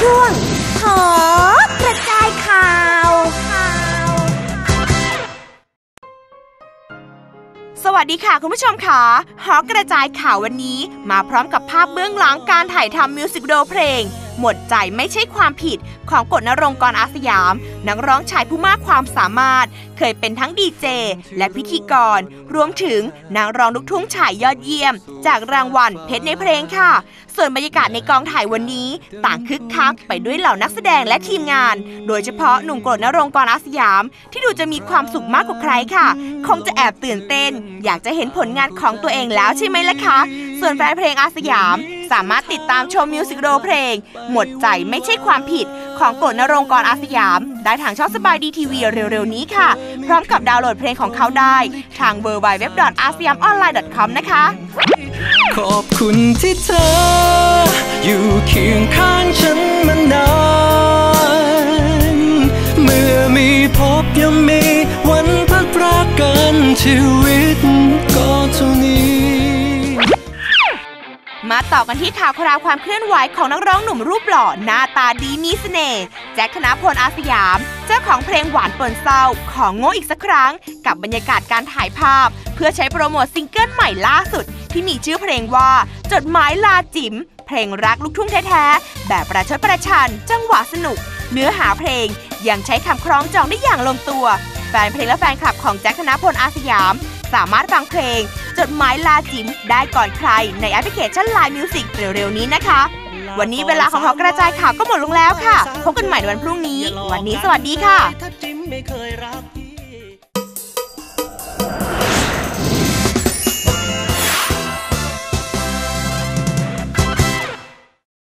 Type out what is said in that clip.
ช่วงขอกระจายข่าว สวัสดีค่ะคุณผู้ชมค่ะหอกระจายข่าววันนี้ มาพร้อมกับภาพเบื้องหลังการถ่ายทำมิวสิกวิดีโอเพลงหมดใจไม่ใช่ความผิดของกฎนรงกรอาสยาม นักร้องชายผู้มากความสามารถ เคยเป็นทั้งดีเจและพิธีกร รวมถึงนักร้องลูกทุ่งชายยอดเยี่ยม จากรางวัลเพชรในเพลงค่ะ ส่วนบรรยากาศในกองถ่ายวันนี้ ต่างคึกคักไปด้วยเหล่านักแสดงและทีมงาน โดยเฉพาะหนุ่มกรดนรงกรอาสยาม ที่ดูจะมีความสุขมากกว่าใครค่ะ คงจะแอบตื่นเต้น อยากจะเห็นผลงานของตัวเองแล้วใช่ไหมล่ะคะ ส่วนแฟนเพลงอาสยาม สามารถติดตามชมมิวสิกวิดีโอเพลง หมดใจไม่ใช่ความผิดของกฎนรงกรอาสยาม ได้ทางช่องสบายดีทีวีเร็วๆนี้ค่ะ พร้อมกับดาวน์โหลดเพลงของเขาได้ ทาง w w w a s y a m o n l i n e c o m นะคะ ขอบคุณที่เธอ อยู่เคียงข้างฉันมานานเมื่อมีพบย่อมมีวันพัดพรากกันชีวิตก็เท่านี้ มาต่อกันที่ข่าวคราวความเคลื่อนไหวของนักร้องหนุ่มรูปหล่อหน้าตาดีมีเสน่ห์แจ็คธนพลอาสยาม เจ้าของเพลงหวานปนเศร้า ของโง่อีกสักครั้ง กับบรรยากาศการถ่ายภาพ เพื่อใช้โปรโมทซิงเกิลใหม่ล่าสุด ที่มีชื่อเพลงว่า จดหมายลาจิ๋มเพลงรักลูกทุ่งแท้ๆแบบประชดประชัน จังหวะสนุก เนื้อหาเพลงยังใช้คำคล้องจองได้อย่างลงตัว แฟนเพลงและแฟนคลับของแจ็คธนพลอาสยาม สามารถฟังเพลง จดหมายลาจิ๋มได้ก่อนใครในแอปพลิเคชัน Line Music เร็วๆนี้นะคะ วันนี้เวลาของเขากระจายข่าวก็หมดลงแล้วค่ะ พบกันใหม่ในวันพรุ่งนี้ วันนี้สวัสดีค่ะ